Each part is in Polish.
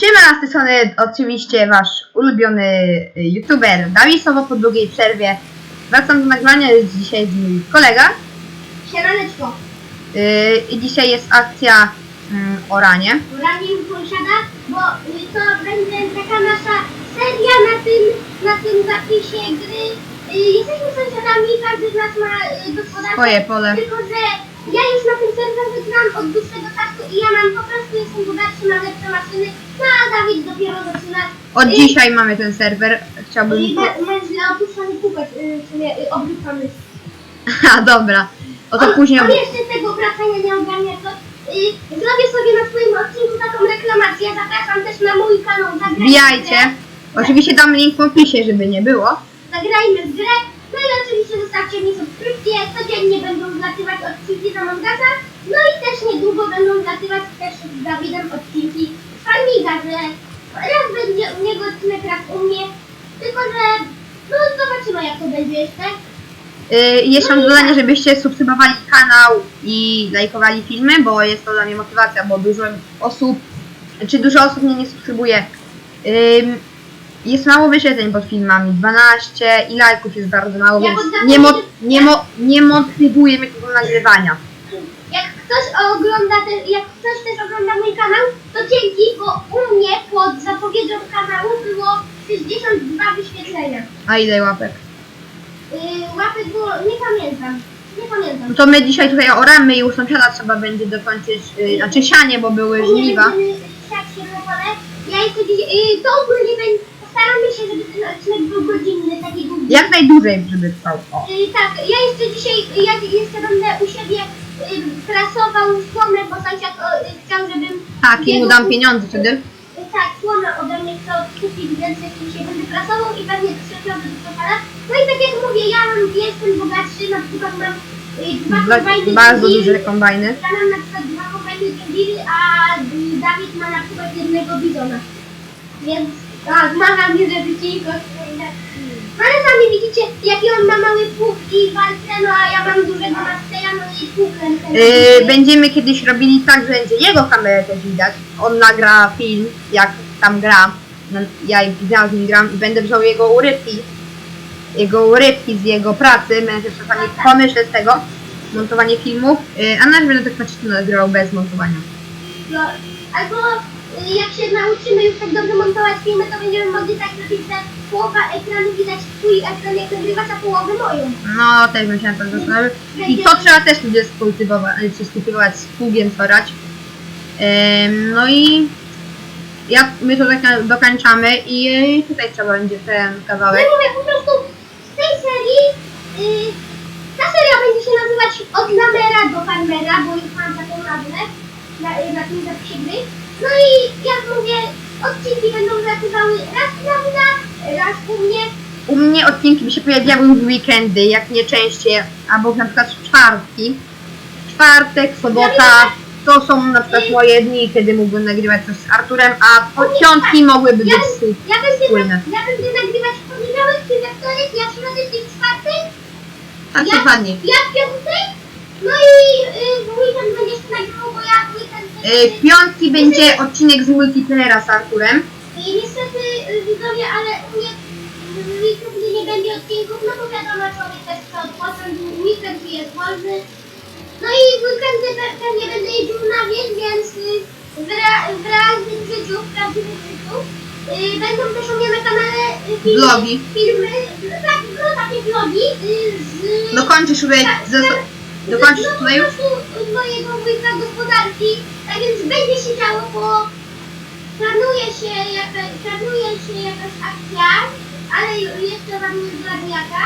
Siema, z tej strony oczywiście wasz ulubiony y, youtuber Dawisowo po długiej przerwie. Wracam do nagrania, jest dzisiaj mój kolega Siemaneczko, yy, i dzisiaj jest akcja mm, oranie. radnie mi posiada, bo y, to będzie taka nasza seria na tym, na tym zapisie gry. Y, Jesteśmy sąsiadami, każdy z nas ma y, gospodarstwo. Swoje pole. Tylko, że ja już na tym serwerze gram od dłuższego czasu i ja mam po prostu jestem bogatszy, mam lepsze maszyny, no a Dawid dopiero zaczyna. Od Y, dzisiaj mamy ten serwer. Chciałbym... y, ma- Ma źle opuszczony kubek, y, w sumie y. A dobra. O to on, później... On jeszcze tego wracania nie ogarnia, to y, zrobię sobie na swoim odcinku taką reklamację. Zapraszam też na mój kanał. Zagrajmy Wbijajcie. Oczywiście dam link w opisie, żeby nie było. Zagrajmy w grę. No i oczywiście zostawcie mi subskrypcję. Codziennie będą zlatywać odcinki z Among Usa. No i też niedługo będą zlatywać też z Dawidem odcinki z Farmiga, że raz będzie u niego odcinek, raz u mnie. Tylko, że no zobaczymy jak to będzie jeszcze. Yy, jeszcze mam dodanie, żebyście subskrybowali kanał i lajkowali filmy, bo jest to dla mnie motywacja, bo dużo osób, czy dużo osób mnie nie subskrybuje. Ym, jest mało wyświetleń pod filmami, 12 i lajków jest bardzo mało, Ja więc nie, mo nie, mo nie motywuje mnie do nagrywania. Jak ktoś ogląda te, jak ktoś też ogląda mój kanał, to dzięki, bo u mnie pod zapowiedzią kanału było 62 wyświetlenia. A ile łapek? Yy, łapy było, nie pamiętam. Nie pamiętam. No to my dzisiaj tutaj oramy i u sąsiada trzeba będzie dokończyć, yy, znaczy sianie, bo były żniwa. będziemy siać się na pole. Ja jeszcze dzisiaj, yy, to ogólnie będzie, postaramy się, żeby ten odcinek był godzinny, taki długi. Jak najdłużej, żeby trwał. O. Yy, tak, ja jeszcze dzisiaj, ja jeszcze będę u siebie yy, prasował słomę, bo sąsiad yy, chciał, żebym... Tak, i mu dam pieniądze wtedy. Tak, słomę ode mnie chce odkupić, więc jak się będę prasował i pewnie trzeźwiowy do sąsiada. No i tak jak mówię, ja mam, jestem bogatszy, na przykład mam y, dwa Dla, kombajny bardzo John Deere. duże kombajny. Ja mam na przykład dwa kombajny John Deere, a y, Dawid ma na przykład jednego bizona. Więc a, zmaga mnie. No ale sami widzicie, jaki on ma mały pług i walce, no a ja mam dużego mastera, no i rękę. Yy, będziemy kiedyś robili tak, że będzie jego kamerę też widać. On nagra film, jak tam gra. No, Ja, ja z nim gram i będę wziął jego urywki. Jego urywki z jego pracy. Będę też czasami pomyśleć z tego. Montowanie filmów. Yy, a nawet będę tak patrzeć, nagrywał bez montowania. No, albo jak się nauczymy już tak dobrze montować filmy, to będziemy mogli tak zrobić, że połowa ekranu widać twój ekran jak nagrywasz, a połowę moją. No, też bym się na to zastanowił. I to trzeba też ludzie skultywować, czy skultywować, z pługiem. Ym, no i jak my to tak dokończamy i yy, tutaj trzeba będzie ten No kawałek. i mówię, po prostu z tej serii, y, ta seria będzie się nazywać od lamera do farmera, bo już mam taką nazwę na, y, na tym zapisie gry. No i jak mówię, odcinki będą zlatywały raz Dawida, raz u mnie. U mnie odcinki by się pojawiały w weekendy, jak nie częściej, albo na przykład w czwartki. Czwartek, sobota, to są na przykład moje dni, kiedy mógłbym nagrywać coś z Arturem, a piątki mogłyby być Ja, ja, będę, wspólne. ja będę nagrywać w poniedziałek, ty we wtorek, ja w środę, ty w czwartek. Tak Ja- dokładnie. Ja w piątek, no i y, w weekend będziesz nagrywał, bo ja w weekend... W piątki będzie odcinek z multiplayera z Arturem. I niestety y, widzowie, ale u mnie w weekendy nie będzie odcinków, no bo wiadomo, człowiek też chce odpocząć, weekend jest wolny. No i w weekendy pe- pewnie będę jeździł na wieś, więc y, w, rea, w realnym życiu, w prawdziwym życiu y, będą też u mnie na kanale y, filmy, Vlogi. filmy, tak, no takie vlogi y, z... Dokończysz tutaj, tak, zas- z- dokończysz no, tutaj po już? prostu mojego wujka gospodarki, tak więc będzie się działo, bo planuje się jakaś, planuje się jakaś akcja, ale jeszcze wam nie zdradzę jaka,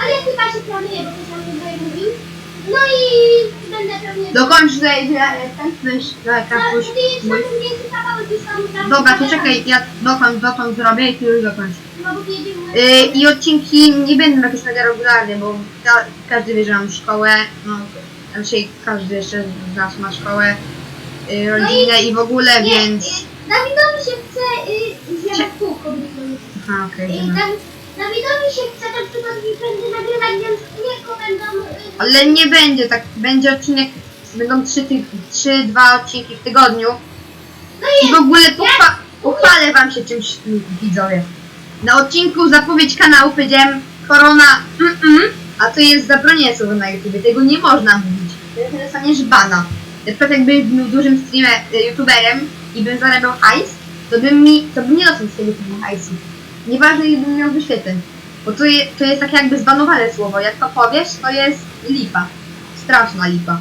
ale chyba się planuje, bo ktoś nam tutaj mówił. No i będę pewnie... Dokończ tutaj, coś, tak, No, Kapuś, ty jeszcze mój. więcej kawałek już tam... tam Dobra, to tam- czekaj, ja dotąd, dotąd zrobię i ty już dokończ. No bo jedziemy... Yy, I odcinki nie będą jakoś mega regularnie, bo ka każdy wie, że mam szkołę, no, raczej każdy jeszcze z nas ma szkołę, yy, rodzinę i w ogóle, Nie, więc... y, Dawidowi się chce y, zjadać kółko, to Aha, okej, I dobra. Daw- Dawidowi się chce na przykład weekendy nagrywać, więc niego będą... y, Ale nie będzie tak, będzie odcinek, będą trzy, ty- trzy, dwa odcinki w tygodniu No i w ogóle pochwa... U pochwalę wam się czymś, widzowie. Na odcinku zapowiedź kanału powiedziałem korona mm, mm, a to jest zabronione słowo na YouTube. Tego nie można mówić. Wtedy dostaniesz bana. Na przykład jakbym był dużym streamer, y, youtuberem i bym zarabiał hajs, to bym mi, to bym nie dostał z tego filmu hajsu. Nieważne ile bym miał wyświetleń. Bo to, je, to jest tak jakby zbanowane słowo. Jak to powiesz, to jest lipa. Straszna lipa.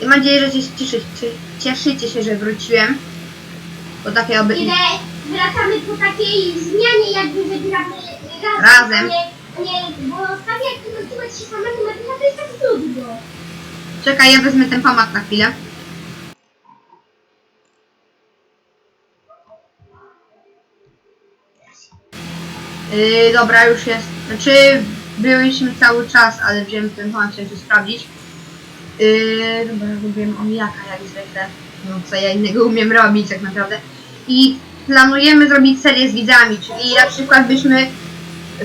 I mam nadzieję, że się cieszy, cie- cieszycie się, że wróciłem. Bo takie oby... Ile wracamy po takiej zmianie, jakby że gramy razem. Razem. Nie, nie, bo tak jak nagrywać się samemu to jest tak trudno. Czekaj, ja wezmę ten pamat na chwilę. Yy, dobra, już jest. Znaczy, byliśmy cały czas, ale wziąłem ten chciałem się sprawdzić. Yy, dobra, robiłem omijaka jak zwykle. No, co ja innego umiem robić tak naprawdę. I planujemy zrobić serię z widzami, czyli na przykład byśmy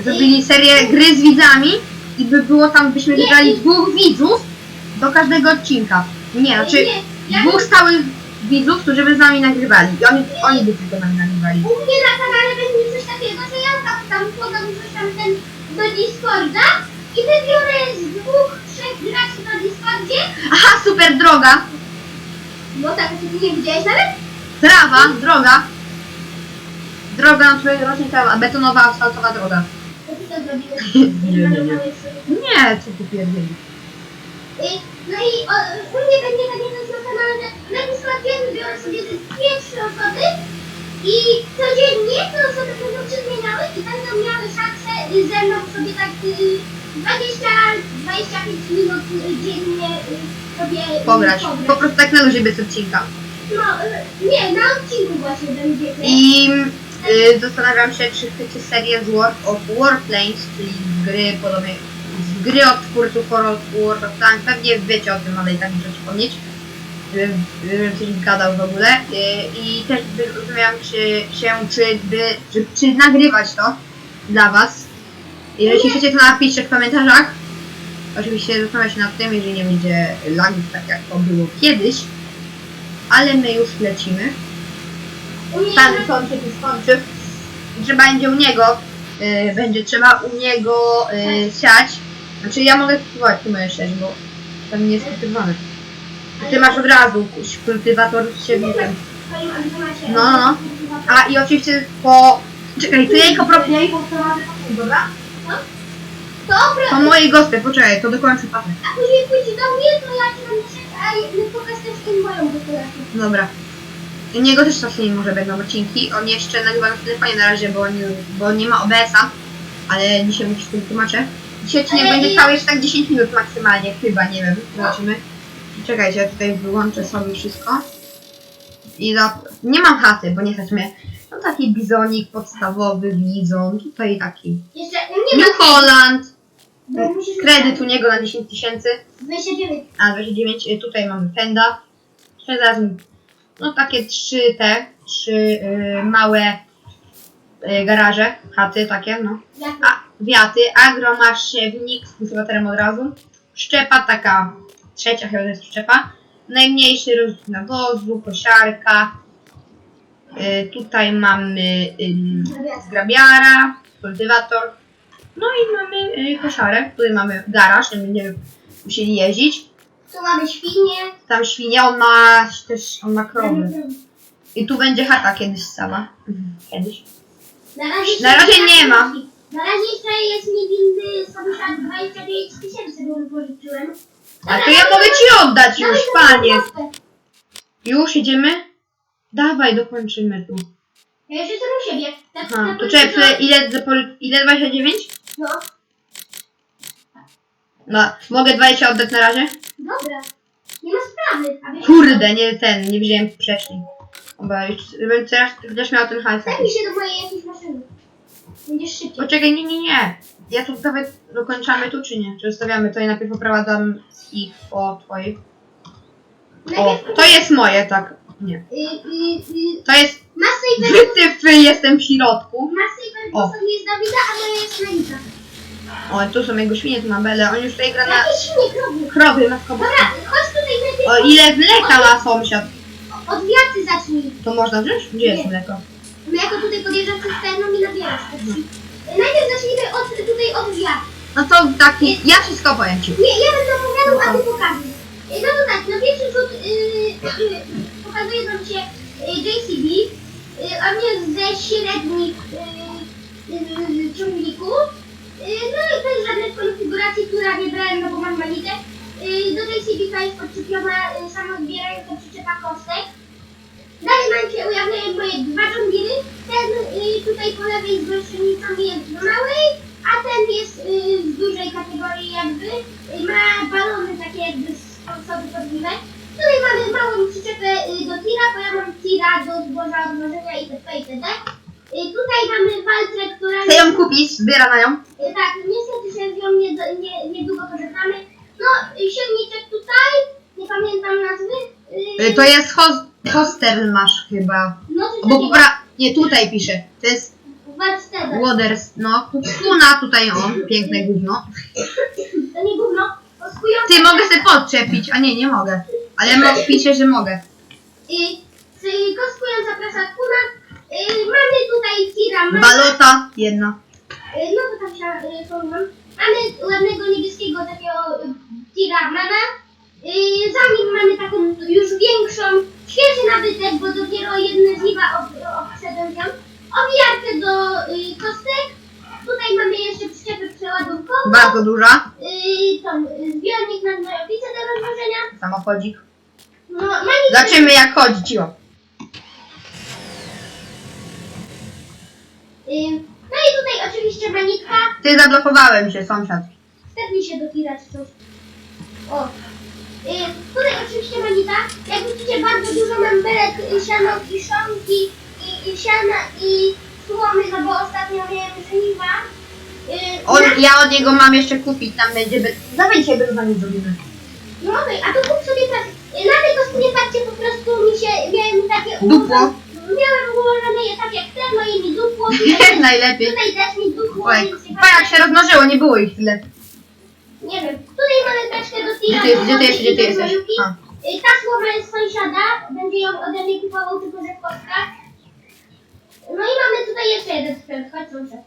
zrobili serię gry z widzami i by było tam, byśmy wybrali dwóch widzów do każdego odcinka. Nie, znaczy Nie, ja dwóch stałych widzów, którzy by z nami nagrywali. I oni, oni by tylko nami nagrywali. U mnie na kanale będzie coś takiego, że ja tam, tam podam coś tam ten do Discorda i wybiorę z dwóch, trzech graczy na Discordzie. Aha, super droga! No tak, ty nie widziałeś nawet? Trawa, droga. Droga na twojej rocznej trawa, betonowa, asfaltowa droga. To ty to zrobiłeś. Nie, co ty pierdzieli. No i o, u mnie będzie takie coś na kanale, że na Discordzie wybiorę sobie ze dwie, trzy osoby i codziennie te osoby będą się zmieniały i będą miały szansę ze mną sobie tak y, 20-25 minut y, dziennie y, sobie Pograć. Po prostu tak na luzie bez odcinka. No, nie, na odcinku właśnie będzie. I y, zastanawiam się, czy chcecie serię z World of Warplanes, czyli gry podobnej, gry od twórców World of Tanks. Pewnie wiecie o tym, ale i tak muszę przypomnieć. y, Żebym coś gadał w ogóle. Y, I też zastanawiam czy, się, czy, by, czy, czy nagrywać to dla Was. I Jeśli chcecie, to napiszcie w komentarzach. Oczywiście zastanawiam się nad tym, jeżeli nie będzie lagów tak jak to było kiedyś. Ale my już lecimy. Pan kończy tu skończy. Trzeba będzie u niego, y, będzie trzeba u niego y, siać. Znaczy ja mogę kultywować, ty możesz siać, bo tam nie jest kultywowany. Ty masz od razu kultywator z siewnikiem. No, no, no. A i oczywiście po... Czekaj, to jajko pro... Jajko dobra? Dobra, To mojej gospy, poczekaj, to dokończę patent. a później pójdzie do mnie, to ja ci będę szedł, a ja- pokaż też im moją dekorację. Dobra. U niego też czasem może będą odcinki. On jeszcze nagrywa na telefonie na razie, bo nie, bo nie ma OBS-a. Ale dzisiaj mu wszystko tłumaczę. Dzisiaj Ale będzie i- trwał jeszcze tak 10 minut maksymalnie, chyba, nie wiem. Zobaczymy. Czekajcie, ja tutaj wyłączę sobie wszystko. I za... nie mam chaty, bo nie stać mnie. No taki bizonik podstawowy, bizon, tutaj taki. Jeszcze u mnie New Holland, Bo musisz kredyt u niego na 10 tysięcy. 29. A 29, y, tutaj mamy Fenda. Jeszcze zaraz mi- no takie trzy te, trzy y, małe y, garaże, chaty takie, no. Jak A, wiaty, agro masz siewnik z kultywatorem od razu. Szczepa taka, trzecia chyba to jest szczepa. Najmniejszy rozrzut nawozu, kosiarka. Y, tutaj mamy y, zgrabiara, kultywator. No i mamy y, koszarę, tutaj mamy garaż, nie będziemy musieli jeździć. Tu mamy świnie. Tam świnia, on ma też, on ma krowy. I tu będzie chata kiedyś sama. Kiedyś. Na razie, Na razie nie ma. Na razie jeszcze jest mi winny Samisza 29 tysięcy, bo wypożyczyłem. A to ja mogę ci oddać już, panie. Już idziemy? Dawaj, dokończymy tu. Ja już jestem u siebie. Tak, Aha, to czekaj, ile, zapol- ile 29? No, No, mogę 20 oddać na razie? dobra. Nie ma sprawy. A wiesz- Kurde, nie ten, nie wziąłem wcześniej. Dobra, już żebym teraz miał ten hajs. Daj mi się do mojej jakiejś maszyny. Będziesz szybciej. Poczekaj, nie, nie, nie. Ja tu nawet dokończamy tu, czy nie? Czy zostawiamy to i najpierw oprowadzam ich po twojej? O, Najpierw- to jest moje, tak. Nie. Y, y, y, To jest Ma saver, wytyfy, jestem w środku. ma saver O. głosowy jest Dawida, a moja jest Melita. O, tu są jego świnie, tu ma Belę. On już tutaj gra na Jakie świnie, krowy. krowy, matko boska. Dobra, chodź tutaj najpierw. O, ile mleka ma sąsiad? Od wiaty zacznij. To można wziąć? Gdzie jest Nie. mleko? My jako tutaj podjeżdżam przez terną i nabierasz. Najpierw zacznijmy od, tutaj od wiatr. No to taki, ja wszystko powiem ci. Nie, ja będę opowiadał, a ty pokażesz. Y, No to tak, na pierwszy rzut y, y, pokazuje nam się y, JCB. Y, on jest ze średnich y, y, ciągników. Y, no i to jest żadnej konfiguracji, która nie brałem, no bo mam manitę. Y, do JCB jest podczepiona y, samozbierająca przyczepa kostek. Dalej mam się ujawniają moje dwa żągiry. Ten y, tutaj po lewej z gąsienicą jest małej, a ten jest y, z dużej kategorii jakby. Y, ma balony takie jakby z osoby podliwe. Tutaj mamy małą przyczepę y, do tira, bo ja mam tira do zboża odmrożenia itp. itd. Y, tutaj mamy waltrę, która Chcę ją kupić, zbiera na nią. Y, Tak, niestety się z nią nie, nie, niedługo pożegnamy. No, y, siewniczek tutaj, nie pamiętam nazwy. Y, To jest host, hostel masz chyba. No, coś Bo popra... Nie, tutaj pisze. To jest. Waters, no. Kuna tutaj on, piękne gówno. To nie gówno. Ty, mogę sobie podczepić, a nie, nie mogę. Ale mo- pisze, że mogę. Y, y, koskująca prasa kuna. Y, mamy tutaj tira, mamy, Balota jedna. y, no to tam się y. Mamy ładnego niebieskiego takiego y, tira mama. Y, za nim mamy taką już większą, świeży nabytek, bo dopiero jedne żniwa ob, obszedłem ją. Owijarkę do y, kostek. Tutaj mamy jeszcze przyczepę przeładunkową. Bardzo duża. Y, y, zbiornik na gnojowicę do rozłożenia. Samochodzik. No, manitę- Zobaczymy jak chodzi, cicho. Y, No i tutaj oczywiście manitka. Ty zablokowałem się, sąsiad. Stepnij się do tira czy coś. O. Y, tutaj oczywiście manita. Jak widzicie bardzo dużo mam belek y, siano, kiszonki i, i siana i słomy, no bo ostatnio miałem żniwa. Y, On, ja od niego mam jeszcze kupić, tam będzie... Be... Dawajcie, bez nami zrobimy. No okej, a to kup sobie tak. Na tej kostce patrzcie, po prostu mi się, miałem takie Dupło. Miałem ułożone je tak jak te, no i mi dupło. Tutaj, Najlepiej. tutaj też mi dupło. Oj, więc jak się rozmnożyło, nie było ich tyle. Nie wiem. Tutaj mamy teczkę do Gdzie tira. ty, jest, gdzie ty, do jest, gdzie ty jesteś? A. Y, Ta słowa jest sąsiada, będzie ją ode mnie kupował tylko w kostkach. No i mamy tutaj jeszcze jeden sprzęt, chodź sąsiad.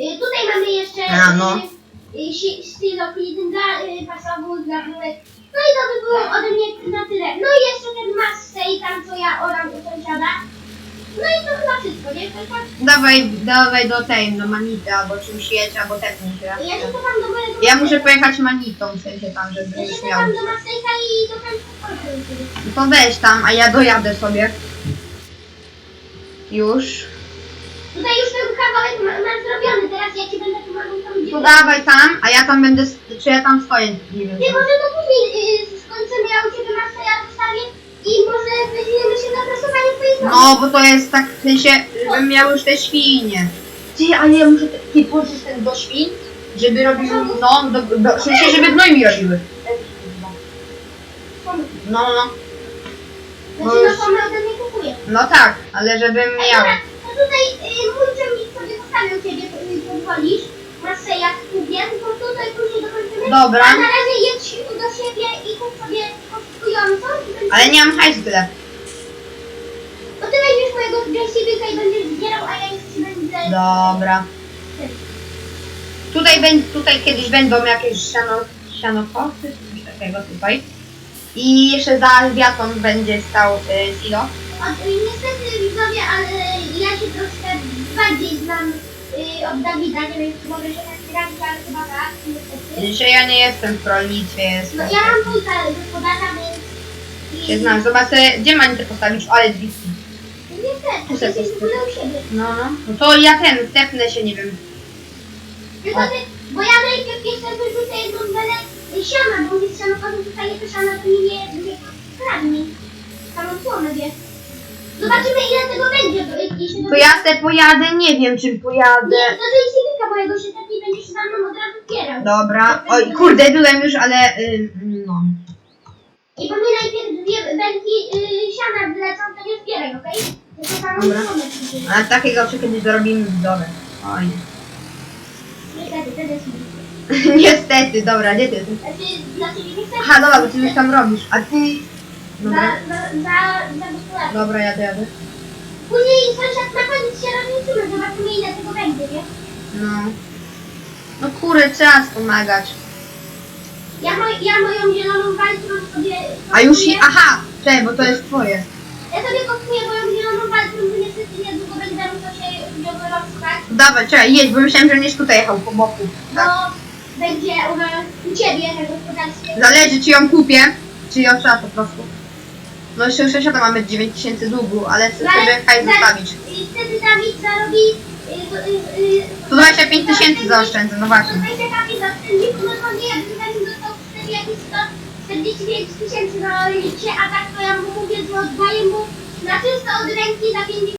Y, Tutaj mamy jeszcze A, no. y, styloklit dla y, dla piłek. No i to by było ode mnie na tyle. No i jeszcze ten Massey tam, co ja oram u sąsiada. No i to chyba wszystko, nie? Dawaj, dawaj do tej, do manity, albo czymś jedź, albo tepnij się. Ja się cofam do mojego... Ja muszę pojechać manitą, w sensie tam, żeby Ja się już miał. do Masseyka i do transportu. No to weź tam, a ja dojadę sobie. Już. Tutaj już ten kawałek ma- mam zrobiony, teraz ja ci będę pomagał tam gdzie... To dawaj tam, a ja tam będę, s- czy ja tam stoję, nie wiem. Ty może to później y, skończymy, ja u ciebie masz ja zostawię i może weźmiemy się na prasowanie twojej nogi. No, bo to jest tak, w sensie, żebym miał już te świnie. Ty, ale ja muszę, ty położysz ten do świn, żeby robił, no, do, do, w sensie, żeby gnoj mi robiły. No, no, Znaczy no to my ode mnie kupuje. no tak, ale żebym miał. dobra, to tutaj y, mój ciągnik sobie postawię u ciebie, y, pozwolisz. Sobie jak kupię, tylko tutaj później dokończymy. Dobra. A na razie jedź do siebie i kup sobie będziesz- Ale nie mam hajsu tyle. To ty weźmiesz mojego JCB i będziesz zbierał, a ja ci będę... Dobra. Tutaj, będzie, tutaj kiedyś będą jakieś siano, sianokosy, coś takiego tutaj. I jeszcze za wiatą będzie stał y, silo. Od, niestety widzowie, ale ja się troszkę bardziej znam y, od Dawida, nie wiem czy mogę się tak zdradzić, ale chyba tak, niestety. Ja nie jestem w rolnictwie, No jestem. ja mam wujka gospodarza, więc... Się znam. Zobacz, sobie, gdzie manitę postawić? Ale. Niestety, Tu se jesteś w ogóle u siebie. No, no. No to ja ten, stepnę się, nie wiem. Tylko ty, bo ja najpierw jeszcze wyrzucę jedną belę y, siana, bo mi z sianochodem tutaj to siana to mi nie, nie kradnie. Samą słomę wie. Zobaczymy ile tego będzie, bo jeśli To ja se pojadę, nie wiem czym pojadę. Nie, to jest silnika mojego się tak nie będziesz za mną od razu wspierał. Dobra. Oj, kurde, byłem już, ale y, no. I bo mi najpierw dwie belki y, siana wlecą, to nie zbieraj, okej? Tylko samą Dobra. słomę przyjdzie. A takiego czy kiedyś dorobimy widzowie. Oj. Niestety, wtedy jest mi. Niestety, dobra, gdzie ty jesteś? Znaczy, ciebie nie chcę. Aha, dobra, bo ty już tam robisz. A ty... Dobra, gospodarkę. dobra, jadę, jadę. Później sąsiad na koniec się rozliczymy, zobaczymy ile tego będzie, nie? No. No kurde, trzeba wspomagać. Ja, moj, ja moją zieloną waltrą sobie... A już i... Aha! Czekaj, bo to jest twoje. Ja sobie kopuję moją zieloną waltrą, bo niestety niedługo będę musiał się nią rozstać, Dawaj, czekaj, jedź, bo myślałem, że będziesz tutaj jechał po boku. bo Tak. będzie u, nas- u ciebie na gospodarstwie. Zależy, czy ją kupię, czy ją trzeba po prostu. No jeszcze już to mamy 9000 długu, ale chcę sobie hajs zostawić. I wtedy Dawid zarobi... y, y, y, 125 tysięcy zaoszczędzę, no właśnie. 125 zaoszczędzi, no to nie, jakby Dawid dostał wtedy jakieś 145 tysięcy na licie, a tak to ja mu mówię, że oddaję mu na czysto od ręki za 50